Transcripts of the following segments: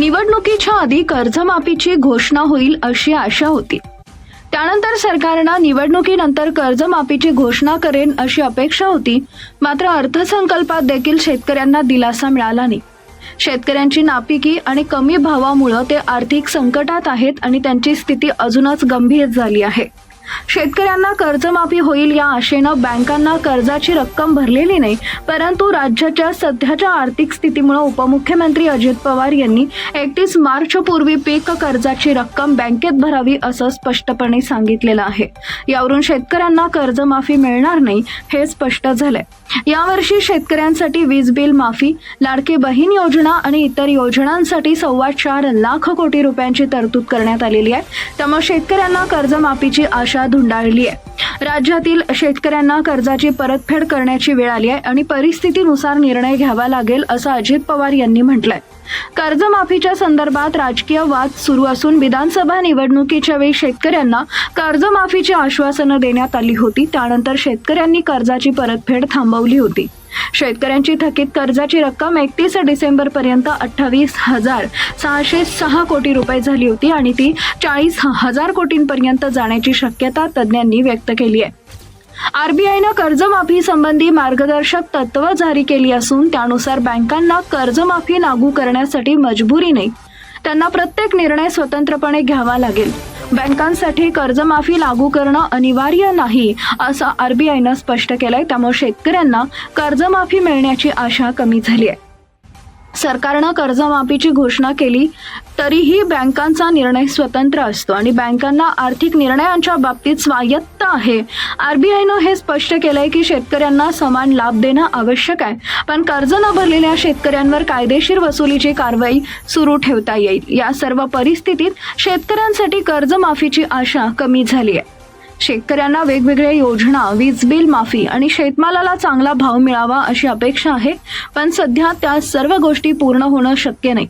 निवडणुकीच्या आधी कर्जमाफीची घोषणा होईल अशी आशा होती. त्यानंतर सरकारनं निवडणुकीनंतर कर्जमाफीची घोषणा करेन अशी अपेक्षा होती. मात्र अर्थसंकल्पात देखील शेतकऱ्यांना दिलासा मिळाला नाही. शेतकऱ्यांची नापिकी आणि कमी भावामुळं ते आर्थिक संकटात आहेत आणि त्यांची स्थिती अजूनच गंभीर झाली आहे. शेतकऱ्यांना कर्जमाफी होईल या आशेनं बँकांना कर्जाची रक्कम भरलेली नाही परंतु राज्याच्या सध्याच्या आर्थिक स्थितीमुळे उपमुख्यमंत्री अजित पवार यांनी एकतीस मार्च पूर्वी पीक कर्जाची रक्कम बँकेत भरावी असं स्पष्टपणे सांगितलेलं आहे. यावरून शेतकऱ्यांना कर्जमाफी मिळणार नाही हे स्पष्ट झालंय. यावर्षी शेतकऱ्यांसाठी वीज बिल माफी लाडकी बहीण योजना आणि इतर योजनांसाठी सव्वा चार लाख कोटी रुपयांची तरतूद करण्यात आलेली आहे. त्यामुळे शेतकऱ्यांना कर्जमाफीची आशा धुंडाळली आहे. राज्यातील शेतकऱ्यांना कर्जाची परतफेड करण्याची वेळ आली आहे आणि परिस्थितीनुसार निर्णय घ्यावा लागेल असं अजित पवार यांनी म्हटलंय. कर्जमाफीच्या संदर्भात राजकीय वाद सुरू असून विधानसभा निवडणुकीच्या वेळी शेतकऱ्यांना कर्जमाफीची आश्वासनं देण्यात आली होती. त्यानंतर शेतकऱ्यांनी कर्जाची परतफेड थांबवली. होती. शेतकऱ्यांची थकीत कर्जाची रक्कम एकतीस डिसेंबर पर्यंत अठ्ठावीस हजार सहाशे सहा कोटी रुपये झाली होती आणि ती चाळीस हजार कोटींपर्यंत जाण्याची शक्यता तज्ज्ञांनी व्यक्त केली आहे. आरबीआयनं कर्जमाफी संबंधी मार्गदर्शक तत्व जारी केली असून त्यानुसार बँकांना कर्जमाफी लागू करण्यासाठी मजबुरी नाही त्यांना प्रत्येक निर्णय स्वतंत्रपणे घ्यावा लागेल. बँकांसाठी कर्जमाफी लागू करणं अनिवार्य नाही असं आरबीआयनं स्पष्ट केलंय. त्यामुळे शेतकऱ्यांना कर्जमाफी मिळण्याची आशा कमी झाली आहे. सरकारनं कर्जमाफीची घोषणा केली तरीही बँकांचा निर्णय स्वतंत्र असतो आणि बँकांना आर्थिक निर्णयांच्या बाबतीत स्वायत्त आहे. आरबीआयनं हे स्पष्ट केलंय की शेतकऱ्यांना समान लाभ देणं आवश्यक आहे पण कर्ज न भरलेल्या शेतकऱ्यांवर कायदेशीर वसुलीची कारवाई सुरू ठेवता येईल. या सर्व परिस्थितीत शेतकऱ्यांसाठी कर्जमाफीची आशा कमी झाली आहे. शेतकऱ्यांना वेगवेगळ्या योजना वीज बिल माफी आणि शेतमालाला चांगला भाव मिळावा अशी अपेक्षा आहे पण सध्या त्या सर्व गोष्टी पूर्ण होणं शक्य नाही.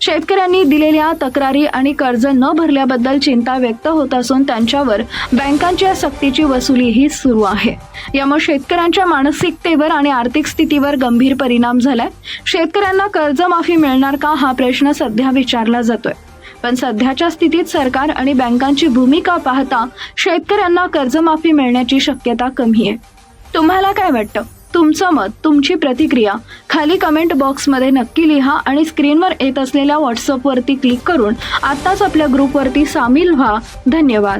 शेतकऱ्यांनी दिलेल्या तक्रारी आणि कर्ज न भरल्याबद्दल चिंता व्यक्त होत असून त्यांच्यावर बँकांच्या सक्तीची वसुलीही सुरू आहे. यामुळे शेतकऱ्यांच्या मानसिकतेवर आणि आर्थिक स्थितीवर गंभीर परिणाम झालाय. शेतकऱ्यांना कर्जमाफी मिळणार का हा प्रश्न सध्या विचारला जातोय. पण सध्याच्या स्थितीत सरकार आणि बँकांची भूमिका पाहता शेतकऱ्यांना कर्जमाफी मिळण्याची शक्यता कमी आहे. तुम्हाला काय वाटतं? तुमचं मत तुमची प्रतिक्रिया खाली कमेंट बॉक्समध्ये नक्की लिहा आणि स्क्रीनवर येत असलेल्या व्हॉट्सअपवरती क्लिक करून आत्ताच आपल्या ग्रुपवरती सामील व्हा. धन्यवाद.